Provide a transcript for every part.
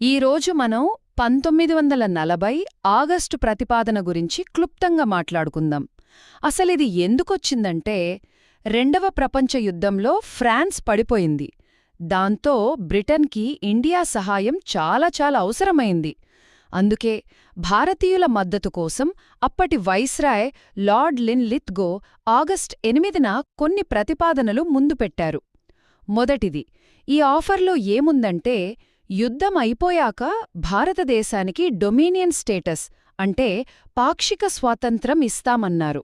ఈరోజు మనం పంతొమ్మిది వందల నలభై ఆగస్టు ప్రతిపాదన గురించి క్లుప్తంగా మాట్లాడుకుందాం. అసలిది ఎందుకొచ్చిందంటే రెండవ ప్రపంచ యుద్ధంలో ఫ్రాన్స్ పడిపోయింది. దాంతో బ్రిటన్కి ఇండియా సహాయం చాలా చాలా అవసరమైంది. అందుకే భారతీయుల మద్దతు కోసం అప్పటి viceroy lord Linlithgow August ఎనిమిదిన కొన్ని ప్రతిపాదనలు ముందు పెట్టారు. మొదటిది ఈ ఆఫర్లో ఏముందంటే యుద్ధం అయిపోయాక భారతదేశానికి డొమినియన్ స్టేటస్ అంటే పాక్షిక స్వాతంత్రం ఇస్తామన్నారు.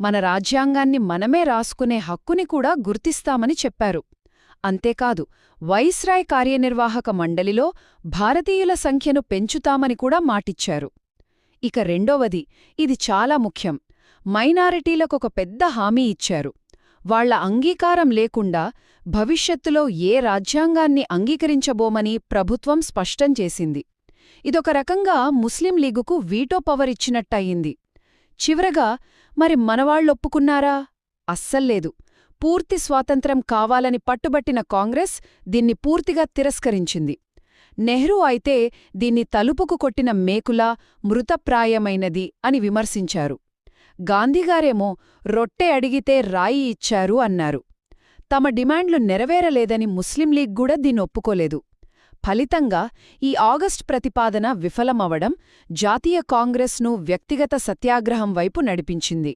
మన రాజ్యాంగాన్ని మనమే రాసుకునే హక్కుని కూడా గుర్తిస్తామని చెప్పారు. అంతేకాదు వైస్రాయ్ కార్యనిర్వాహక మండలిలో భారతీయుల సంఖ్యను పెంచుతామని కూడా మాటిచ్చారు. ఇక రెండవది ఇది చాలా ముఖ్యం. మైనారిటీలకొక పెద్ద హామీ ఇచ్చారు. వాళ్ళ అంగీకారం లేకుండా భవిష్యత్తులో ఏ రాజ్యాంగాన్ని అంగీకరించబోమని ప్రభుత్వం స్పష్టం చేసింది. ఇదొక రకంగా ముస్లిం లీగుకు వీటో పవర్ ఇచ్చినట్టయింది. చివరగా మరి మనవాళ్ళొప్పుకున్నారా అస్సల్లేదు పూర్తి స్వాతంత్రం కావాలని పట్టుబట్టిన కాంగ్రెస్ దీన్ని పూర్తిగా తిరస్కరించింది. నెహ్రూ అయితే దీన్ని తలుపుకు కొట్టిన మేకులా మృతప్రాయమైనది అని విమర్శించారు. గాంధీగారేమో రొట్టె అడిగితే రాయి ఇచ్చారు అన్నారు. తమ డిమాండ్లు నెరవేరలేదని ముస్లిం లీగ్ కూడా దీన్నొప్పుకోలేదు ఫలితంగా ఈ ఆగస్ట్ ప్రతిపాదన విఫలమవడం జాతీయ కాంగ్రెస్ను వ్యక్తిగత సత్యాగ్రహం వైపు నడిపించింది.